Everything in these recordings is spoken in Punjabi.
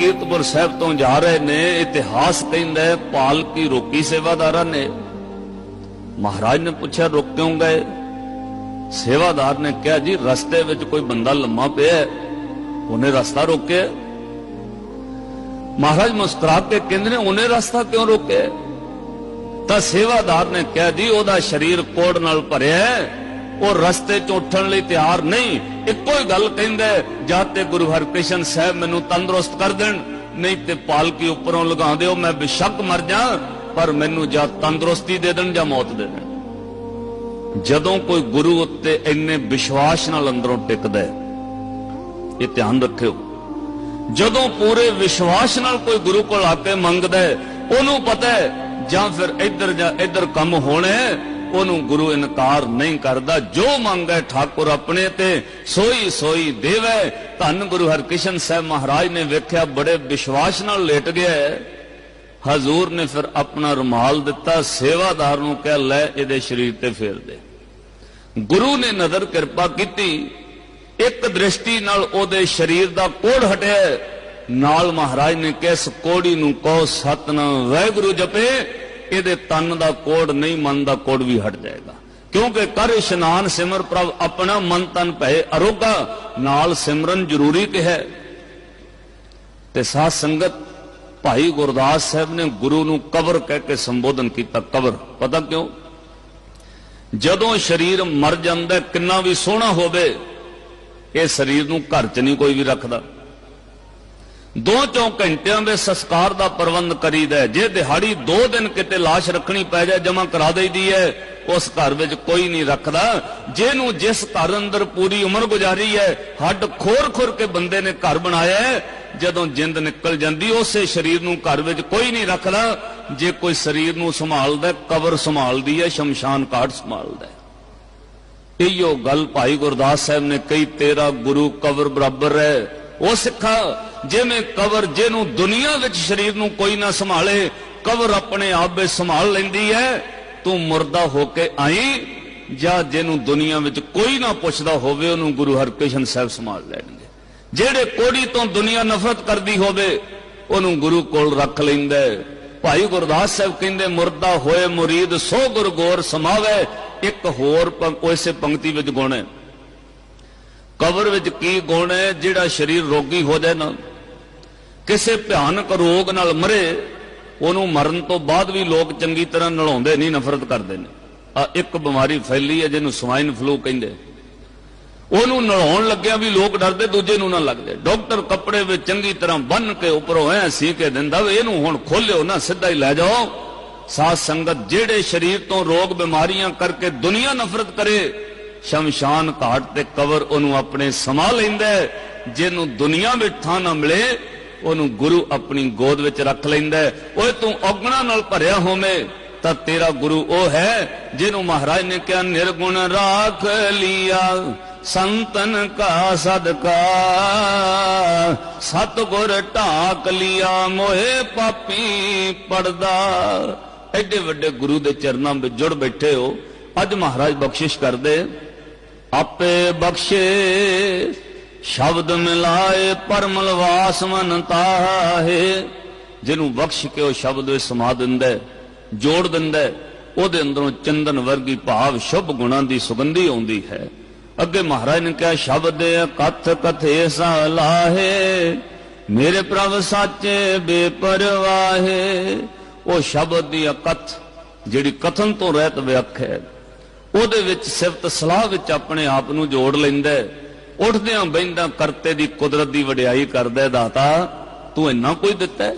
ਕੀਰਤਪੁਰ ਸਾਹਿਬ ਤੋਂ ਜਾ ਰਹੇ ਨੇ, ਇਤਿਹਾਸ ਕਹਿੰਦਾ ਹੈ ਪਾਲਕੀ ਰੋਕੀ ਸੇਵਾਦਾਰਾਂ ਨੇ। ਮਹਾਰਾਜ ਨੇ ਪੁੱਛਿਆ, ਰੁਕ ਕਿਉਂ ਗਏ? ਸੇਵਾਦਾਰ ਨੇ ਕਿਹਾ, ਜੀ, ਰਸਤੇ ਵਿੱਚ ਕੋਈ ਬੰਦਾ ਲੰਮਾ ਪਿਆ ਉਹਨੇ ਰਸਤਾ ਰੋਕਿਆ ਮਹਾਰਾਜ ਮੁਸਕਰਾ ਕੇ ਕਹਿੰਦੇ ਨੇ, ਉਹਨੇ ਰਸਤਾ ਕਿਉਂ ਰੋਕਿਆ ਤਾਂ ਸੇਵਾਦਾਰ ਨੇ ਕਿਹਾ, ਜੀ, ਉਹਦਾ ਸਰੀਰ ਕੋੜ ਨਾਲ ਭਰਿਆ ਹੈ ਉਹ ਰਸਤੇ 'ਚ ਉੱਠਣ ਲਈ ਤਿਆਰ ਨਹੀਂ। ਇੱਕੋ ਹੀ ਗੱਲ ਕਹਿੰਦਾ ਜਾਂ ਤੇ ਗੁਰੂ ਹਰਕ੍ਰਿਸ਼ਨ ਸਾਹਿਬ ਮੈਨੂੰ ਤੰਦਰੁਸਤ ਕਰ ਦੇਣ, ਨਹੀਂ ਤੇ ਪਾਲਕੀ ਉੱਪਰੋਂ ਲਗਾ ਦਿਓ, ਮੈਂ ਬੇਸ਼ੱਕ ਮਰ ਜਾ, ਪਰ ਮੈਨੂੰ ਜਾਂ ਤੰਦਰੁਸਤੀ ਦੇ ਦੇਣ ਜਾਂ ਮੌਤ ਦੇ ਦੇਣ। ਜਦੋਂ ਕੋਈ ਗੁਰੂ ਉੱਤੇ ਇੰਨੇ ਵਿਸ਼ਵਾਸ ਨਾਲ ਅੰਦਰੋਂ ਟਿਕਦਾ ਇਹ ਧਿਆਨ ਰੱਖਿਓ। ਜਦੋਂ ਪੂਰੇ ਵਿਸ਼ਵਾਸ ਨਾਲ ਕੋਈ ਗੁਰੂ ਕੋਲ ਆ ਕੇ ਮੰਗਦਾ ਉਹਨੂੰ ਪਤਾ ਹੈ, ਜਾਂ ਫਿਰ ਇੱਧਰ ਜਾਂ ਇੱਧਰ ਕੰਮ ਹੋਣਾ ਉਹਨੂੰ ਗੁਰੂ ਇਨਕਾਰ ਨਹੀਂ ਕਰਦਾ। ਜੋ ਮੰਗੇ ਠਾਕੁਰ ਆਪਣੇ ਤੇ, ਸੋਈ ਸੋਈ ਦੇਵੇ। ਧੰਨ ਗੁਰੂ ਹਰਕ੍ਰਿਸ਼ਨ ਸਾਹਿਬ ਮਹਾਰਾਜ ਨੇ ਵੇਖਿਆ, ਬੜੇ ਵਿਸ਼ਵਾਸ ਨਾਲ ਲੇਟ ਗਿਆ ਹਜ਼ੂਰ ਨੇ ਫਿਰ ਆਪਣਾ ਰੁਮਾਲ ਦਿੱਤਾ, ਸੇਵਾਦਾਰ ਨੂੰ ਕਹਿ, ਲੈ ਇਹਦੇ ਸਰੀਰ ਤੇ ਫੇਰ ਦੇ। ਗੁਰੂ ਨੇ ਨਜ਼ਰ ਕਿਰਪਾ ਕੀਤੀ। ਇੱਕ ਦ੍ਰਿਸ਼ਟੀ ਨਾਲ ਉਹਦੇ ਸਰੀਰ ਦਾ ਕੋੜ ਹਟਿਆ ਨਾਲ ਮਹਾਰਾਜ ਨੇ ਕਿਸ ਕੋੜੀ ਨੂੰ ਕਹੋ, ਸਤਨਾਮ, ਵਾਹਿਗੁਰੂ ਜਪੇ। ਇਹਦੇ ਤਨ ਦਾ ਕੋੜ ਨਹੀਂ, ਮਨ ਦਾ ਕੋੜ ਵੀ ਹਟ ਜਾਏਗਾ। ਕਿਉਂਕਿ ਕਰ ਇਸ਼ਨਾਨ ਸਿਮਰ ਪ੍ਰਭ ਆਪਣਾ ਮਨ ਤਨ ਭਏ ਅਰੋਗਾ, ਨਾਲ ਸਿਮਰਨ ਜ਼ਰੂਰੀ ਕਿਹਾ ਤੇ ਸਾਧ ਸੰਗਤ, ਭਾਈ ਗੁਰਦਾਸ ਸਾਹਿਬ ਨੇ ਗੁਰੂ ਨੂੰ ਕਬਰ ਕਹਿ ਕੇ ਸੰਬੋਧਨ ਕੀਤਾ, ਕਬਰ। ਪਤਾ ਕਿਉਂ? ਜਦੋਂ ਸਰੀਰ ਮਰ ਜਾਂਦਾ, ਕਿੰਨਾ ਵੀ ਸੋਹਣਾ ਹੋਵੇ, ਇਹ ਸਰੀਰ ਨੂੰ ਘਰ 'ਚ ਨਹੀਂ ਕੋਈ ਵੀ ਰੱਖਦਾ। ਦੋ ਚੌਂ ਘੰਟਿਆਂ ਦੇ ਸੰਸਕਾਰ ਦਾ ਪ੍ਰਬੰਧ ਕਰੀਦਾ ਹੈ। ਜੇ ਦਿਹਾੜੀ 2 ਦਿਨ ਕਿਤੇ লাশ ਰੱਖਣੀ ਪੈ ਜਾਏ ਜਮਾ ਕਰਾ ਦੇਈਦੀ ਹੈ ਉਸ ਘਰ ਵਿੱਚ ਕੋਈ ਨਹੀਂ ਰੱਖਦਾ। ਜਿਹਨੂੰ ਜਿਸ ਘਰ ਅੰਦਰ ਪੂਰੀ ਉਮਰ ਗੁਜ਼ਾਰੀ ਹੈ ਹੱਡ ਖੋਰ ਖੋਰ ਕੇ ਬੰਦੇ ਨੇ ਘਰ ਬਣਾਇਆ ਜਦੋਂ ਜਿੰਦ ਨਿਕਲ ਜਾਂਦੀ ਉਸੇ ਸਰੀਰ ਨੂੰ ਘਰ ਵਿੱਚ ਕੋਈ ਨਹੀਂ ਰੱਖਦਾ। ਜੇ ਕੋਈ ਸਰੀਰ ਨੂੰ ਸੰਭਾਲਦਾ ਹੈ, ਕਬਰ ਸੰਭਾਲਦੀ ਹੈ ਸ਼ਮਸ਼ਾਨ ਘਾਟ ਸੰਭਾਲਦਾ ਹੈ। ਇਹੋ ਗੱਲ ਭਾਈ ਗੁਰਦਾਸ ਸਾਹਿਬ ਨੇ ਕਹੀ ਤੇਰਾ ਗੁਰੂ ਕਬਰ ਬਰਾਬਰ ਹੈ। ਉਹ ਸਿੱਖਾ ਜਿਵੇਂ ਕਬਰ ਜਿਹਨੂੰ ਦੁਨੀਆ ਵਿੱਚ ਸਰੀਰ ਨੂੰ ਕੋਈ ਨਾ ਸੰਭਾਲੇ, ਕਬਰ ਆਪਣੇ ਆਪ ਵਿੱਚ ਸੰਭਾਲ ਲੈਂਦੀ ਹੈ। ਤੂੰ ਮੁਰਦਾ ਹੋ ਕੇ ਆਈ, ਜਾਂ ਜਿਹਨੂੰ ਦੁਨੀਆ ਵਿੱਚ ਕੋਈ ਨਾ ਪੁੱਛਦਾ ਹੋਵੇ, ਉਹਨੂੰ ਗੁਰੂ ਹਰਕ੍ਰਿਸ਼ਨ ਸਾਹਿਬ ਸੰਭਾਲ ਲੈਣਗੇ। ਜਿਹੜੇ ਕੋੜੀ ਤੋਂ ਦੁਨੀਆ ਨਫ਼ਰਤ ਕਰਦੀ ਹੋਵੇ, ਉਹਨੂੰ ਗੁਰੂ ਕੋਲ ਰੱਖ ਲੈਂਦਾ ਭਾਈ ਗੁਰਦਾਸ ਸਾਹਿਬ ਕਹਿੰਦੇ, ਮੁਰਦਾ ਹੋਏ ਮੁਰੀਦ, ਸੋ ਗੁਰਗੋਰ ਸਮਾਵੇ। ਇੱਕ ਹੋਰ ਪੰਕ- ਪੰਕਤੀ ਵਿੱਚ ਗੁਣ ਹੈ। ਕਬਰ ਵਿੱਚ ਕੀ ਗੁਣ ਹੈ? ਜਿਹੜਾ ਸਰੀਰ ਰੋਗੀ ਹੋ ਜਾਏ ਨਾ ਕਿਸੇ ਭਿਆਨਕ ਰੋਗ ਨਾਲ ਮਰੇ, ਉਹਨੂੰ ਮਰਨ ਤੋਂ ਬਾਅਦ ਵੀ ਲੋਕ ਚੰਗੀ ਤਰ੍ਹਾਂ ਨਲਾਉਂਦੇ ਨਹੀਂ, ਨਫ਼ਰਤ ਕਰਦੇ ਨੇ। ਆ ਇੱਕ ਬਿਮਾਰੀ ਫੈਲੀ ਹੈ, ਜਿਹਨੂੰ ਸਵਾਈਨ ਫਲੂ ਕਹਿੰਦੇ ਉਹਨੂੰ ਨਲਾਉਣ ਲੱਗਿਆ ਵੀ ਲੋਕ ਡਰਦੇ, ਦੂਜੇ ਨੂੰ ਨਾ ਲੱਗਦੇ। ਡਾਕਟਰ ਕੱਪੜੇ ਵਿੱਚ ਚੰਗੀ ਤਰ੍ਹਾਂ ਬੰਨ ਕੇ ਉੱਪਰੋਂ ਐ ਸੀ ਕੇ ਦਿੰਦਾ ਵੀ, ਇਹਨੂੰ ਹੁਣ ਖੋਲਿਓ ਨਾ, ਸਿੱਧਾ ਹੀ ਲੈ ਜਾਓ। ਸਾਧ ਸੰਗਤ, ਜਿਹੜੇ ਸਰੀਰ ਤੋਂ ਰੋਗ ਬਿਮਾਰੀਆਂ ਕਰਕੇ ਦੁਨੀਆ ਨਫ਼ਰਤ ਕਰੇ, ਸ਼ਮਸ਼ਾਨ ਘਾਟ ਤੇ ਕਬਰ ਉਹਨੂੰ ਆਪਣੇ ਸਮਾ ਲੈਂਦਾ ਜਿਹਨੂੰ ਦੁਨੀਆ ਵਿੱਚ ਥਾਂ ਨਾ ਮਿਲੇ ਉਹਨੂੰ ਗੁਰੂ ਆਪਣੀ ਗੋਦ ਵਿੱਚ ਰੱਖ ਲੈਂਦਾ ਹੈ। ਓਏ ਤੂੰ ਔਗਣਾ ਨਾਲ ਭਰਿਆ ਹੋਵੇਂ, ਤਾਂ ਤੇਰਾ ਗੁਰੂ ਉਹ ਹੈ ਜਿਹਨੂੰ ਮਹਾਰਾਜ ਨੇ ਕਿਹਾ, ਨਿਰਗੁਣ ਰਾਖ ਲਿਆ, ਸੰਤਨ ਕਾ ਸਦਕਾ, ਸਤਗੁਰ ਢਾਕ ਲਿਆ ਮੋਏ ਪਾਪੀ ਪੜਦਾ ਐਡੇ ਵੱਡੇ ਗੁਰੂ ਦੇ ਚਰਨਾਂ ਵਿੱਚ ਜੁੜ ਬੈਠੇ ਹੋ ਅੱਜ ਮਹਾਰਾਜ ਬਖਸ਼ਿਸ਼ ਕਰਦੇ, ਆਪੇ ਬਖਸ਼ੇ ਸ਼ਬਦ ਮਿਲਾਏ ਪਰਮਲ ਵਾਸ ਮਨ ਤਾਹੇ। ਜਿਹਨੂੰ ਬਖਸ਼ ਕੇ ਉਹ ਸ਼ਬਦ ਸਮਾ ਦਿੰਦਾ ਜੋੜ ਦਿੰਦਾ ਉਹਦੇ ਅੰਦਰੋਂ ਚੰਦਨ ਵਰਗੀ ਭਾਵ ਸ਼ੁਭ ਗੁਣਾਂ ਦੀ ਸੁਗੰਧੀ ਆਉਂਦੀ ਹੈ। ਅੱਗੇ ਮਹਾਰਾਜ ਨੇ ਕਿਹਾ, ਸ਼ਬਦ ਕਥ ਕਥੇ ਸਾ ਲਾਹੇ ਮੇਰੇ ਪ੍ਰਭ ਸਾਚੇ ਬੇਪਰਵਾਹੇ। ਉਹ ਸ਼ਬਦ ਦੀ ਅਕਥ, ਜਿਹੜੀ ਕਥਨ ਤੋਂ ਰਹਿਤ ਵਿਅਖ ਹੈ, ਉਹਦੇ ਵਿੱਚ ਸਿਫਤ ਸਲਾਹ ਵਿੱਚ ਆਪਣੇ ਆਪ ਨੂੰ ਜੋੜ ਲੈਂਦਾ ਹੈ। ਉੱਠਦਿਆਂ ਬੈਂਦਾ ਕਰਤੇ ਦੀ ਕੁਦਰਤ ਦੀ ਵਡਿਆਈ ਕਰਦਾ ਦਾਤਾ, ਤੂੰ ਇੰਨਾ ਕੋਈ ਦਿੱਤਾ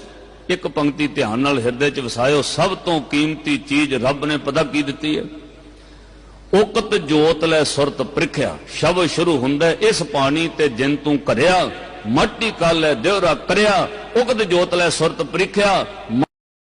ਇੱਕ ਪੰਕਤੀ ਧਿਆਨ ਨਾਲ ਹਿਰਦੇ 'ਚ ਵਸਾਇਓ, ਸਭ ਤੋਂ ਕੀਮਤੀ ਚੀਜ਼ ਰੱਬ ਨੇ ਪਤਾ ਕੀ ਦਿੱਤੀ ਹੈ? ਉਕਤ ਜੋਤ ਲੈ ਸੁਰਤ ਪ੍ਰਿਖਿਆ ਸ਼ਬਦ ਸ਼ੁਰੂ ਹੁੰਦਾ ਇਸ ਪਾਣੀ ਤੇ ਜਿਨ ਤੂੰ ਕਰਿਆ ਮੱਟੀ ਕਾਲੇ ਦਿਵਰਾ ਕਰਿਆ, ਉਕਤ ਜੋਤ ਲੈ ਸੁਰਤ ਪ੍ਰਿਖਿਆ